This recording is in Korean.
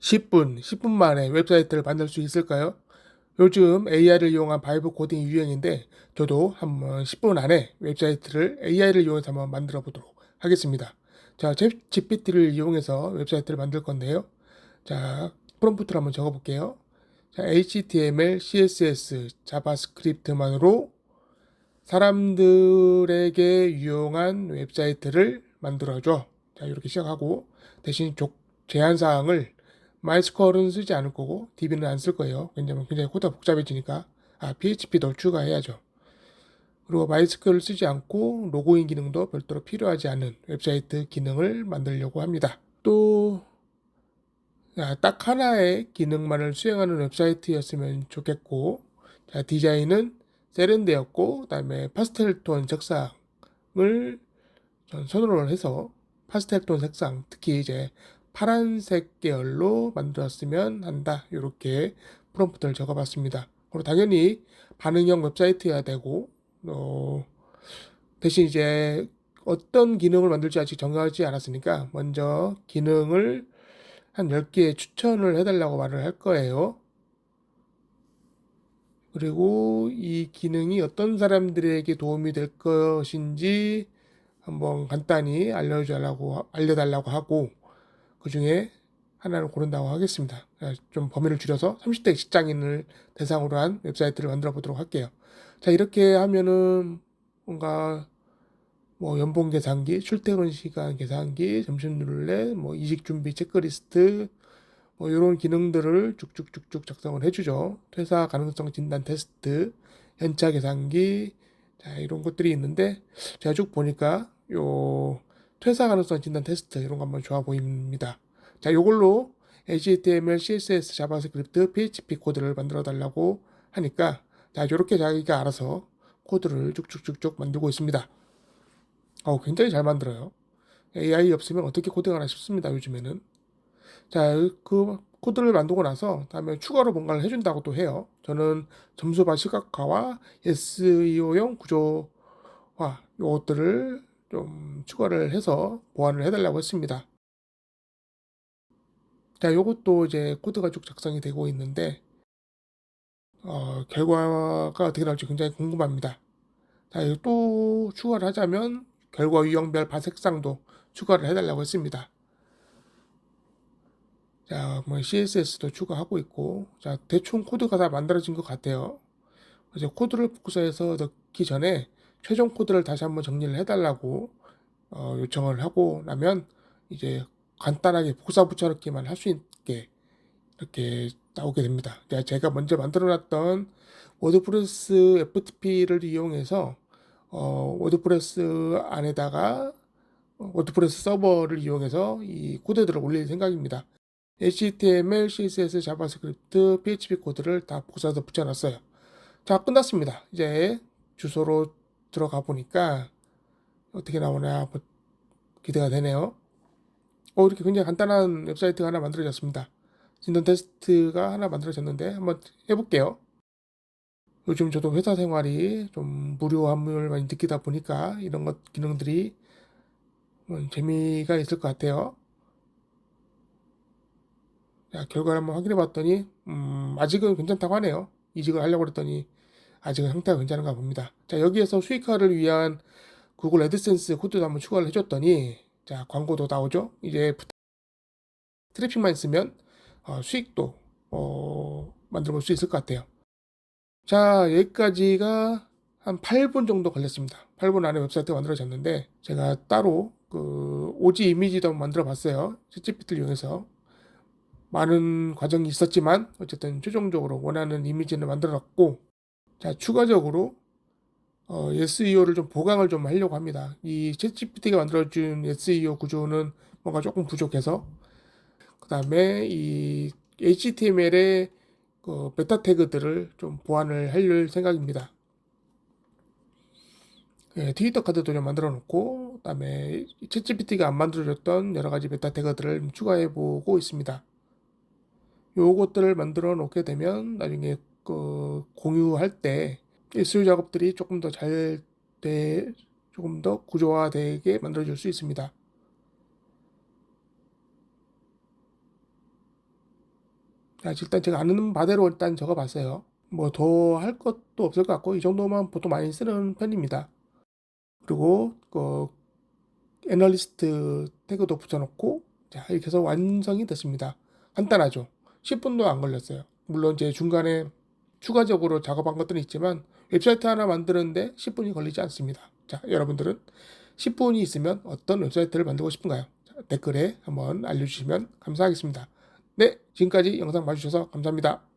10분, 10분 만에 웹사이트를 만들 수 있을까요? 요즘 AI를 이용한 바이브 코딩이 유행인데 저도 한번 10분 안에 웹사이트를 AI를 이용해서 한번 만들어 보도록 하겠습니다. 자, GPT를 이용해서 웹사이트를 만들 건데요. 자, 프롬프트를 한번 적어 볼게요. 자, HTML, CSS, 자바스크립트만으로 사람들에게 유용한 웹사이트를 만들어줘. 자, 이렇게 시작하고 대신 제한 사항을 마이스컬은 쓰지 않을 거고 DB는 안 쓸 거예요. 왜냐면 굉장히 코드가 복잡해지니까 아 PHP도 추가해야죠. 그리고 마이스컬을 쓰지 않고 로그인 기능도 별도로 필요하지 않은 웹사이트 기능을 만들려고 합니다. 또딱 하나의 기능만을 수행하는 웹사이트였으면 좋겠고 자, 디자인은 세련되었고 그 다음에 파스텔 톤 색상을 전 선호를 해서 파스텔 톤 색상 특히 이제 파란색 계열로 만들었으면 한다. 이렇게 프롬프트를 적어봤습니다. 그리고 당연히 반응형 웹사이트여야 되고 어, 대신 이제 어떤 기능을 만들지 아직 정하지 않았으니까 먼저 기능을 한 10개 추천을 해달라고 말을 할 거예요. 그리고 이 기능이 어떤 사람들에게 도움이 될 것인지 한번 간단히 알려달라고, 알려달라고 하고 그 중에 하나를 고른다고 하겠습니다. 좀 범위를 줄여서 30대 직장인을 대상으로 한 웹사이트를 만들어 보도록 할게요. 자, 이렇게 하면은 뭔가 뭐 연봉 계산기, 출퇴근 시간 계산기, 점심 룰렛, 뭐 이직 준비 체크리스트, 뭐 이런 기능들을 쭉쭉쭉쭉 작성을 해주죠. 퇴사 가능성 진단 테스트, 연차 계산기, 자 이런 것들이 있는데 제가 쭉 보니까 요 퇴사 가능성 진단 테스트 이런 거 한번 좋아 보입니다. 자, 요걸로 HTML, CSS, 자바스크립트, PHP 코드를 만들어 달라고 하니까 자, 이렇게 자기가 알아서 코드를 쭉쭉쭉쭉 만들고 있습니다. 어, 굉장히 잘 만들어요. AI 없으면 어떻게 코딩하나 싶습니다. 요즘에는. 자, 그 코드를 만들고 나서 다음에 추가로 뭔가를 해준다고 또 해요. 저는 점수바 시각화와 SEO용 구조화 요것들을 좀 추가를 해서 보완을 해달라고 했습니다. 자, 요것도 이제 코드가 쭉 작성이 되고 있는데, 어, 결과가 어떻게 나올지 굉장히 궁금합니다. 자, 또 추가를 하자면, 결과 유형별 바색상도 추가를 해달라고 했습니다. 자, 뭐 CSS도 추가하고 있고, 자, 대충 코드가 다 만들어진 것 같아요. 그래서 코드를 복사해서 넣기 전에 최종 코드를 다시 한번 정리를 해달라고 어, 요청을 하고 나면 이제 간단하게 복사 붙여넣기만 할 수 있게 이렇게 나오게 됩니다. 제가 먼저 만들어놨던 워드프레스 FTP를 이용해서 어, 워드프레스 안에다가 워드프레스 서버를 이용해서 이 코드들을 올릴 생각입니다. HTML, CSS, 자바스크립트, PHP 코드를 다 복사해서 붙여놨어요. 자, 끝났습니다. 이제 주소로 들어가 보니까 어떻게 나오나 기대가 되네요. 어, 이렇게 굉장히 간단한 웹사이트가 하나 만들어졌습니다. 진단 테스트가 하나 만들어졌는데 한번 해볼게요. 요즘 저도 회사 생활이 좀 무료함을 많이 느끼다 보니까 이런 것 기능들이 재미가 있을 것 같아요. 자, 결과를 한번 확인해 봤더니 음, 아직은 괜찮다고 하네요. 이직을 하려고 그랬더니 아직은 상태가 괜찮은가 봅니다. 자, 여기에서 수익화를 위한 구글 애드센스 코드도 한번 추가를 해줬더니 자 광고도 나오죠. 이제 트래픽만 있으면 어, 수익도 어, 만들어 볼 수 있을 것 같아요. 자 여기까지가 한 8분 정도 걸렸습니다. 8분 안에 웹사이트가 만들어졌는데 제가 따로 그 오지 이미지도 만들어 봤어요. 챗GPT를 이용해서 많은 과정이 있었지만 어쨌든 최종적으로 원하는 이미지를 만들어놨고 자 추가적으로 어, SEO를 좀 보강을 좀 하려고 합니다. 이 챗GPT가 만들어준 SEO 구조는 뭔가 조금 부족해서 그 다음에 이 HTML의 그 베타 태그들을 좀 보완을 할 생각입니다. 예, 트위터 카드도 좀 만들어 놓고 그다음에 챗GPT가 안 만들어줬던 여러 가지 베타 태그들을 추가해 보고 있습니다. 요것들을 만들어 놓게 되면 나중에 그 공유할 때 SEO 작업들이 조금 더 잘 돼, 조금 더 구조화되게 만들어줄 수 있습니다. 자, 일단 제가 아는 바대로 일단 적어봤어요. 뭐 더 할 것도 없을 것 같고 이 정도만 보통 많이 쓰는 편입니다. 그리고 그 애널리스트 태그도 붙여놓고 자 이렇게 해서 완성이 됐습니다. 간단하죠. 10분도 안 걸렸어요. 물론 이제 중간에 추가적으로 작업한 것들은 있지만 웹사이트 하나 만드는데 10분이 걸리지 않습니다. 자 여러분들은 10분이 있으면 어떤 웹사이트를 만들고 싶은가요? 자, 댓글에 한번 알려주시면 감사하겠습니다. 네 지금까지 영상 봐주셔서 감사합니다.